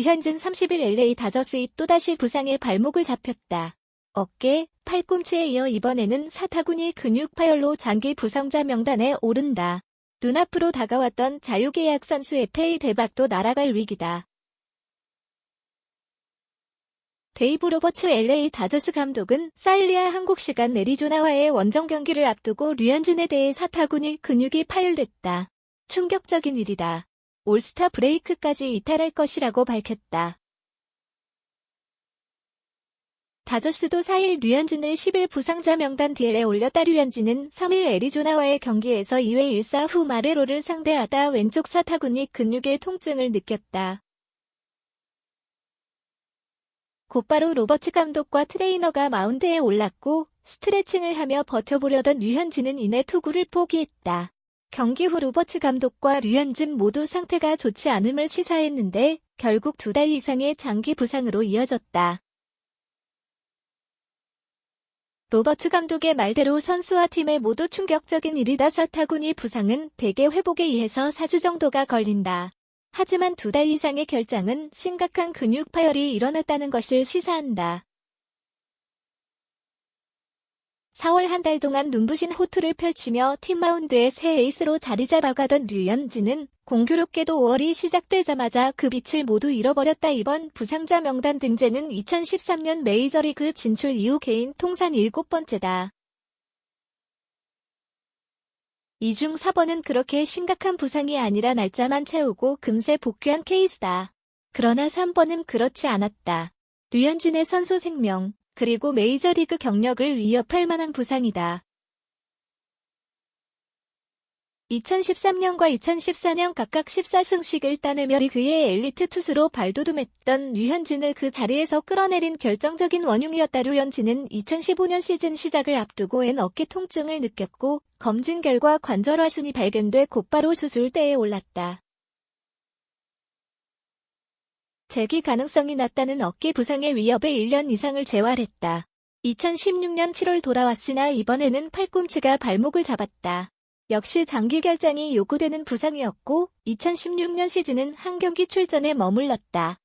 류현진 30일 LA 다저스의 또다시 부상에 발목을 잡혔다. 어깨, 팔꿈치에 이어 이번에는 사타구니 근육 파열로 장기 부상자 명단에 오른다. 눈앞으로 다가왔던 자유계약 선수의 페이 대박도 날아갈 위기다. 데이브 로버츠 LA 다저스 감독은 사일리아 한국 시간 애리조나와의 원정 경기를 앞두고 류현진에 대해 사타구니 근육이 파열됐다. 충격적인 일이다. 올스타 브레이크까지 이탈할 것이라고 밝혔다. 다저스도 4일 류현진을 10일 부상자 명단 DL에 올렸다 류현진은 3일 애리조나와의 경기에서 2회 1사 후 마레로를 상대하다 왼쪽 사타구니 근육의 통증을 느꼈다. 곧바로 로버츠 감독과 트레이너가 마운드에 올랐고 스트레칭을 하며 버텨보려던 류현진은 이내 투구를 포기했다. 경기 후 로버츠 감독과 류현진 모두 상태가 좋지 않음을 시사했는데 결국 두 달 이상의 장기 부상으로 이어졌다. 로버츠 감독의 말대로 선수와 팀에 모두 충격적인 일이다 사타구니 부상은 대개 회복에 의해서 4주 정도가 걸린다. 하지만 두 달 이상의 결장은 심각한 근육 파열이 일어났다는 것을 시사한다. 4월 한 달 동안 눈부신 호투를 펼치며 팀 마운드의 새 에이스로 자리 잡아가던 류현진은 공교롭게도 5월이 시작되자마자 그 빛을 모두 잃어버렸다. 이번 부상자 명단 등재는 2013년 메이저리그 진출 이후 개인 통산 7번째다. 이 중 4번은 그렇게 심각한 부상이 아니라 날짜만 채우고 금세 복귀한 케이스다. 그러나 3번은 그렇지 않았다. 류현진의 선수 생명, 그리고 메이저리그 경력을 위협할 만한 부상이다. 2013년과 2014년 각각 14승씩을 따내며 리그의 엘리트 투수로 발돋움했던 류현진을 그 자리에서 끌어내린 결정적인 원흉이었다. 류현진은 2015년 시즌 시작을 앞두고 엔 어깨 통증을 느꼈고 검진 결과 관절화순이 발견돼 곧바로 수술대에 올랐다. 재기 가능성이 낮다는 어깨 부상의 위협에 1년 이상을 재활했다. 2016년 7월 돌아왔으나 이번에는 팔꿈치가 발목을 잡았다. 역시 장기 결장이 요구되는 부상이었고 2016년 시즌은 한 경기 출전에 머물렀다.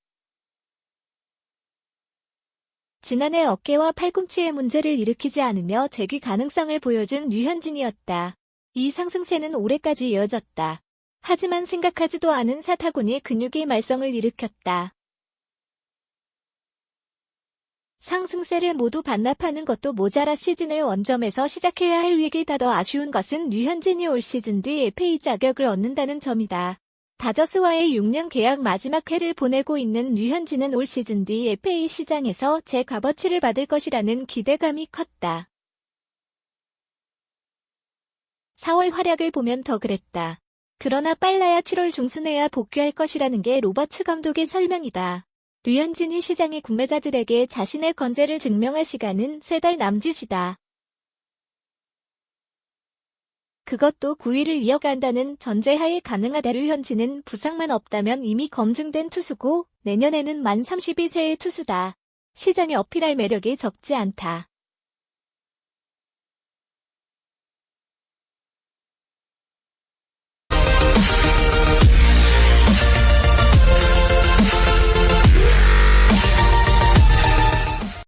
지난해 어깨와 팔꿈치의 문제를 일으키지 않으며 재기 가능성을 보여준 류현진이었다. 이 상승세는 올해까지 이어졌다. 하지만 생각하지도 않은 사타구니 근육이 말썽을 일으켰다. 상승세를 모두 반납하는 것도 모자라 시즌을 원점에서 시작해야 할 위기다 더 아쉬운 것은 류현진이 올 시즌 뒤 FA 자격을 얻는다는 점이다. 다저스와의 6년 계약 마지막 해를 보내고 있는 류현진은 올 시즌 뒤 FA 시장에서 제 값어치를 받을 것이라는 기대감이 컸다. 4월 활약을 보면 더 그랬다. 그러나 빨라야 7월 중순에야 복귀할 것이라는 게 로버츠 감독의 설명이다. 류현진이 시장의 구매자들에게 자신의 건재를 증명할 시간은 세 달 남짓이다. 그것도 9위를 이어간다는 전제하에 가능하다 류현진은 부상만 없다면 이미 검증된 투수고 내년에는 만 32세의 투수다. 시장에 어필할 매력이 적지 않다.